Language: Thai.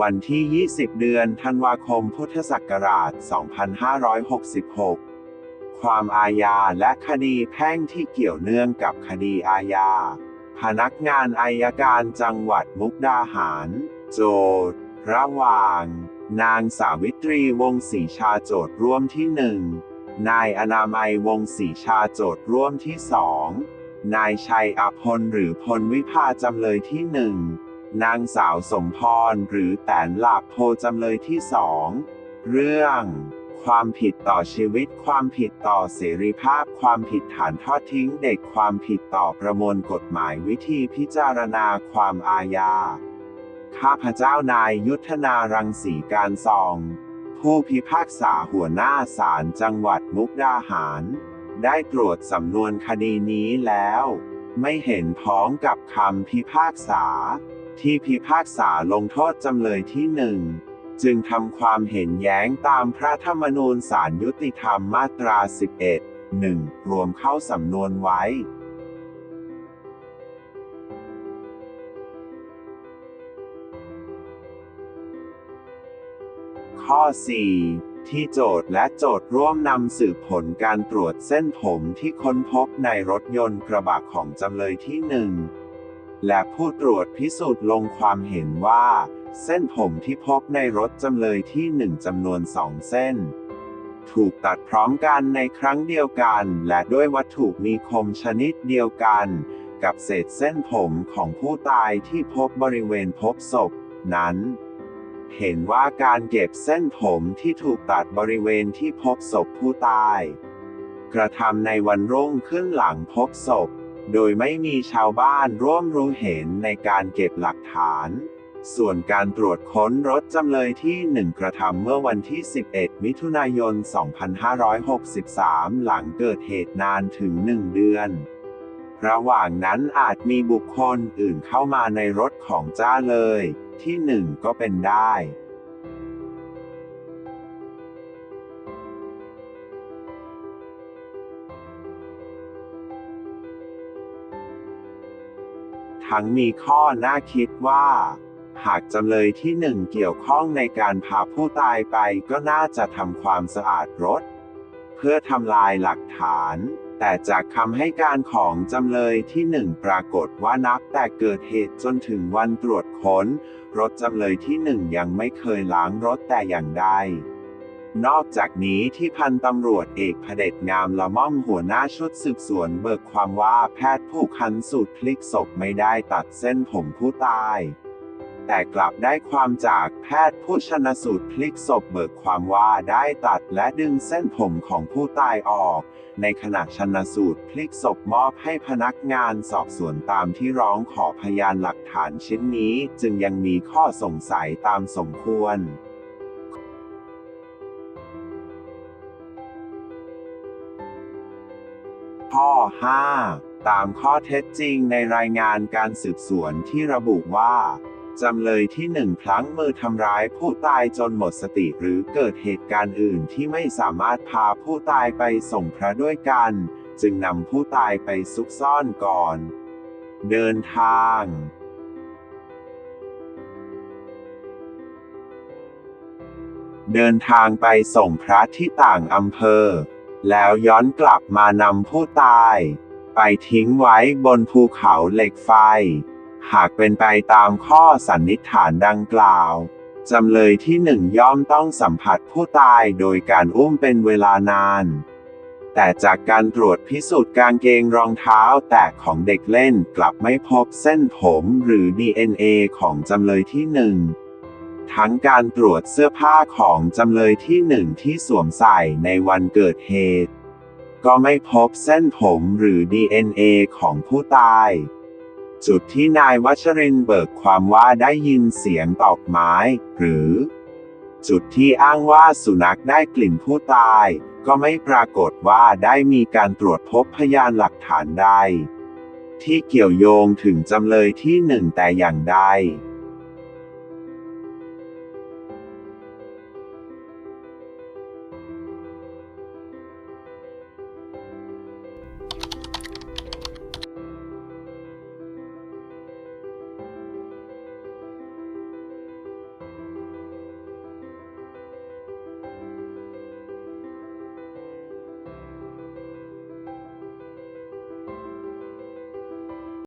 วันที่ 20 เดือนธันวาคม พุทธศักราช 2566 ความอาญาและคดีแพ่งที่เกี่ยวเนื่องกับคดีอาญา พนักงานอายการจังหวัดมุกดาหาร โจทย์ระหว่าง นางสาวิตรีวงศ์ศรีชาโจทย์ร่วมที่หนึ่งนายอนามัยวงศ์ศรีชาโจทย์ร่วมที่สองนายชัยอภลหรือพลวิภาจำเลยที่หนึ่ง นางสาวสมพรหรือแตนหลาบโพจำเลยที่สองเรื่อง ความผิดต่อชีวิต ความผิดต่อเสรีภาพ ความผิดฐานทอดทิ้งเด็ก ความผิดต่อประมวลกฎหมายวิธีพิจารณาความอาญา ข้าพเจ้านายยุทธนารังสีการซอง ผู้พิพากษาหัวหน้าศาลจังหวัดมุกดาหาร ได้ตรวจสำนวนคดีนี้แล้ว ไม่เห็นพ้องกับคำพิพากษา ที่พิพากษาลงโทษจำเลยที่หนึ่งจึงทำความเห็นแย้งตามพระธรรมนูญศาลยุติธรรมมาตรา 11 1 รวมเข้าสำนวนไว้ ข้อ 4 ที่โจทย์และโจทย์ร่วมนำสืบผลการตรวจเส้นผมที่ค้นพบในรถยนต์กระบะของจำเลยที่หนึ่ง และผู้ตรวจพิสูจน์ลงความเห็นว่า เส้นผมที่พบในรถจำเลยที่หนึ่งจำนวนสองเส้น ถูกตัดพร้อมกันในครั้งเดียวกัน และด้วยวัตถุมีคมชนิดเดียวกัน กับเศษเส้นผมของผู้ตายที่พบบริเวณพบศพ นั้น เห็นว่าการเก็บเส้นผมที่ถูกตัดบริเวณที่พบศพผู้ตาย กระทำในวันรุ่งขึ้นหลังพบศพ โดยไม่มีชาวบ้านร่วมรู้เห็นในการเก็บหลักฐาน ส่วนการตรวจค้นรถจำเลยที่หนึ่งกระทำเมื่อวันที่ 11 มิถุนายน 2563 หลังเกิดเหตุนานถึง 1 เดือน ระหว่างนั้นอาจมีบุคคลอื่นเข้ามาในรถของจ้าเลย ที่หนึ่งก็เป็นได้ ทั้งมีข้อน่าคิดว่า หากจำเลยที่หนึ่งเกี่ยวข้องในการพาผู้ตายไปก็น่าจะทำความสะอาดรถ เพื่อทำลายหลักฐาน แต่จากคำให้การของจำเลยที่หนึ่งปรากฏว่านับแต่เกิดเหตุจนถึงวันตรวจค้น รถจำเลยที่หนึ่งยังไม่เคยล้างรถแต่อย่างใด นอกจากนี้ที่พันตำรวจเอกพเดชงามละม่อมหัวหน้าชุดสืบสวนเบิกความว่าแพทย์ผู้คันสูตรพลิกศพไม่ได้ตัดเส้นผมผู้ตาย แต่กลับได้ความจากแพทย์ผู้ชนสูตรพลิกศพเบิกความว่าได้ตัดและดึงเส้นผมของผู้ตายออก ในขณะชนสูตรพลิกศพมอบให้พนักงานสอบสวนตามที่ร้องขอพยานหลักฐานชิ้นนี้ จึงยังมีข้อสงสัยตามสมควร ข้อ 5 ตามข้อเท็จจริงในรายงานการสืบสวนที่ระบุว่า จำเลยที่หนึ่งพลั้งมือทำร้ายผู้ตายจนหมดสติหรือเกิดเหตุการณ์อื่นที่ไม่สามารถพาผู้ตายไปส่งพระด้วยกัน จึงนำผู้ตายไปซุกซ่อนก่อน เดินทางเดินทางไปส่งพระที่ต่างอำเภอ แล้วย้อนกลับมานำผู้ตาย ไปทิ้งไว้บนภูเขาเหล็กไฟ หากเป็นไปตามข้อสันนิษฐานดังกล่าวจำเลยที่หนึ่งย่อมต้องสัมผัสผู้ตายโดยการอุ้มเป็นเวลานาน แต่จากการตรวจพิสูจน์กางเกงรองเท้าแตกของเด็กเล่นกลับไม่พบเส้นผมหรือ DNA ของจำเลยที่หนึ่ง ทั้งการตรวจเสื้อผ้าของจำเลยที่หนึ่งที่สวมใส่ในวันเกิดเหตุ ก็ไม่พบเส้นผมหรือ DNA ของผู้ตาย จุดที่นายวัชรินเบิกความว่าได้ยินเสียงตอกไม้ หรือ จุดที่อ้างว่าสุนัขได้กลิ่นผู้ตาย ก็ไม่ปรากฏว่าได้มีการตรวจพบพยานหลักฐานใดที่เกี่ยวโยงถึงจำเลยที่หนึ่งแต่อย่างใด